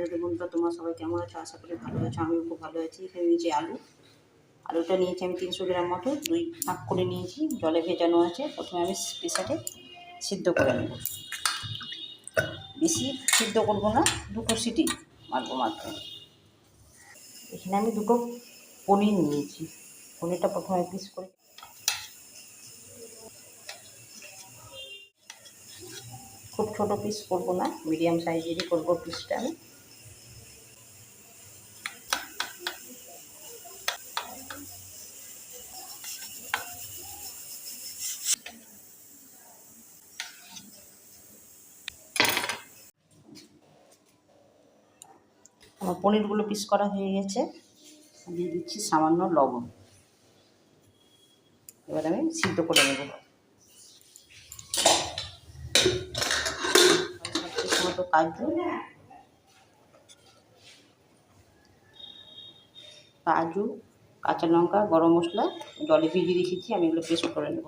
রাধে বন্ধুরা তোমরা সবাই কেমন আছো? আশা করি ভালো আছো, আমিও খুব ভালো আছি। এখানে নিয়েছি আলু। আলুটা নিয়েছি আমি তিনশো গ্রাম মতো, দুই ভাগ করে নিয়েছি। জলে ভেজানো আছে। প্রথমে আমি প্রেসারে সিদ্ধ করে নেব। বেশি সিদ্ধ করব না, দুটো সিটি মারবো মাত্র। এখানে আমি দুটো পনির নিয়েছি। পনিরটা প্রথমে পিস করে খুব ছোটো পিস করব না মিডিয়াম সাইজেরই করব পিসটা আমি। পনিরগুলো পিস করা হয়ে গেছে। দিয়ে দিচ্ছি সামান্য লবণ। এবার আমি সিদ্ধ করে নেব। মতো কাজু কাজু, কাঁচা লঙ্কা, গরম মশলা, জলে ভিজিয়ে রেখেছি, আমি এগুলো পেস্ট করে নেব।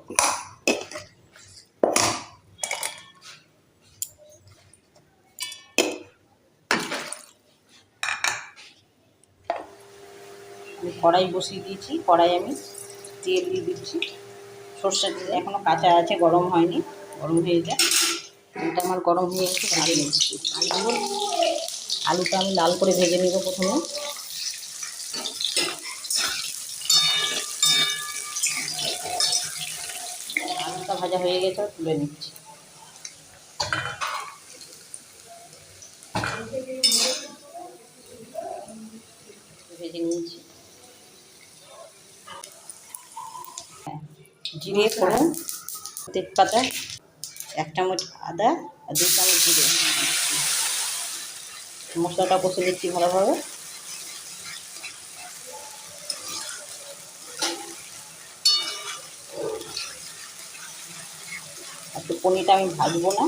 কড়াই বসিয়ে দিয়েছি, কড়াই আমি তেল দিয়ে দিচ্ছি। সর্ষের তেল এখনও কাঁচা আছে, গরম হয়নি, গরম হয়ে যায় তেলটা আমার গরম হয়ে গেছে ভেজে নিচ্ছি। আলুগুলো, আলুটা আমি লাল করে ভেজে নেব প্রথমে। আলুটা ভাজা হয়ে গেছে, তুলে নিচ্ছি। ভেজে নিয়েছি। জিরে ফোড়ন, তেজপাতা এক চামচ আদা আর দু চামচ জিরে। মশলাটা কষে দিচ্ছি ভালোভাবে। একটু পনিরটা আমি ভাজবো না।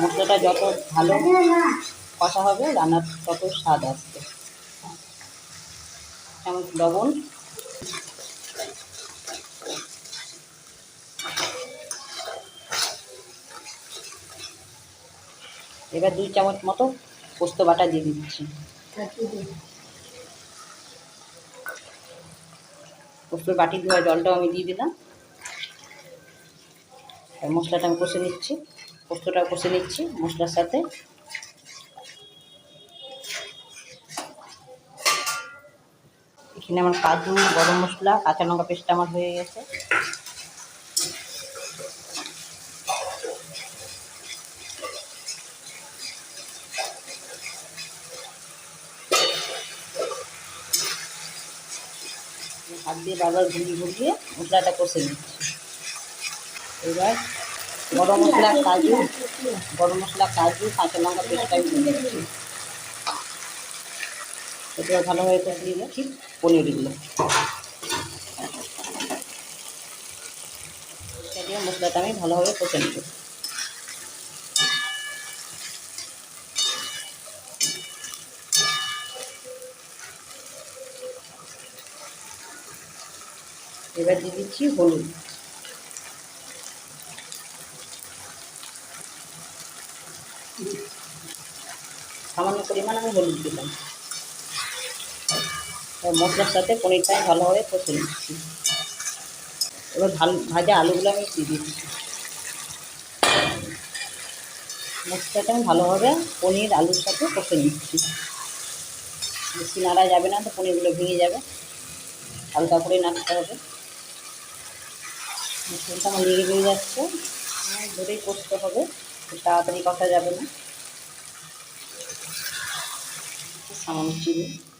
মশলাটা যত ভালো কষা হবে, রান্নার তত স্বাদ আসবে। চামচ লবণ। এবার দুই চামচ মতো পোস্ত বাটা দিয়ে দিচ্ছি। পোস্ত বাটি ধোয়া জলটাও আমি দিয়ে দিলাম। মশলাটা আমি কষে নিচ্ছি। পোস্তটা কষে নিচ্ছি মশলার সাথে। এখানে আমার কাজু, গরম মশলা, কাঁচা লঙ্কা পেস্ট আমার হয়ে গেছে। হাত দিয়ে বারবার ঘুরিয়ে ঘুরিয়ে মশলাটা কষে নিচ্ছি। এবার গরম মশলা, কাজু, গরম মশলা, কাজু, কাঁচা লঙ্কা পেস্টটা এবার ভালোভাবে কষিয়ে নিচ্ছি পনিরগুলো এটা দিয়ে মশলাটা আমি ভালোভাবে কষে নেব। এবার দিয়ে দিচ্ছি হলুদ। সামান্য পরিমাণ আমি হলুদ দিলাম। মশলার সাথে পনিরটা আমি ভালোভাবে কষে নিচ্ছি। এবার ভালো, ভাজা আলুগুলো আমি দিয়ে দিচ্ছি। মশলাটা আমি ভালোভাবে পনির আলুর সাথে কষে নিচ্ছি। বেশি নাড়া যাবে না তো পনিরগুলো ভেঙে যাবে। হালকা করে নাড়তে হবে। মশলাটা আমার লেগে বেরিয়ে যাচ্ছে। ধরেই কষতে হবে। তাড়াতাড়ি কষা যাবে না। সামান্য চিনি।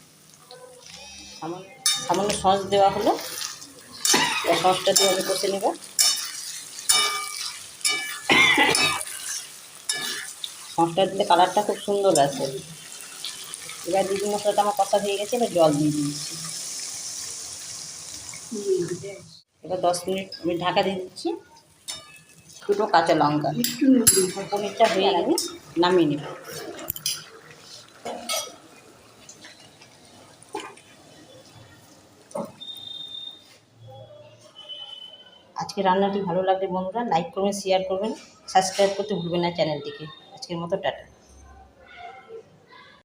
সামান্য সামান্য সস দেওয়া হলো। সসটা দিয়ে আমি কষে নেব। সসটা দিলে কালারটা খুব সুন্দর আছে। এবার দিদি মশলাটা আমার কষা হয়ে গেছে এবার জল দিয়ে দিচ্ছি। এবার দশ মিনিট আমি ঢাকা দিয়ে দিচ্ছি। দুটো কাঁচা লঙ্কা। পনিরটা হয়ে আমি নামিয়ে নেব। আজকে রান্নাটি ভালো লাগলে বন্ধুরা লাইক করবেন শেয়ার করবেন সাবস্ক্রাইব করতে ভুলবেন না চ্যানেলটিকে। আজকের মতো টাটা।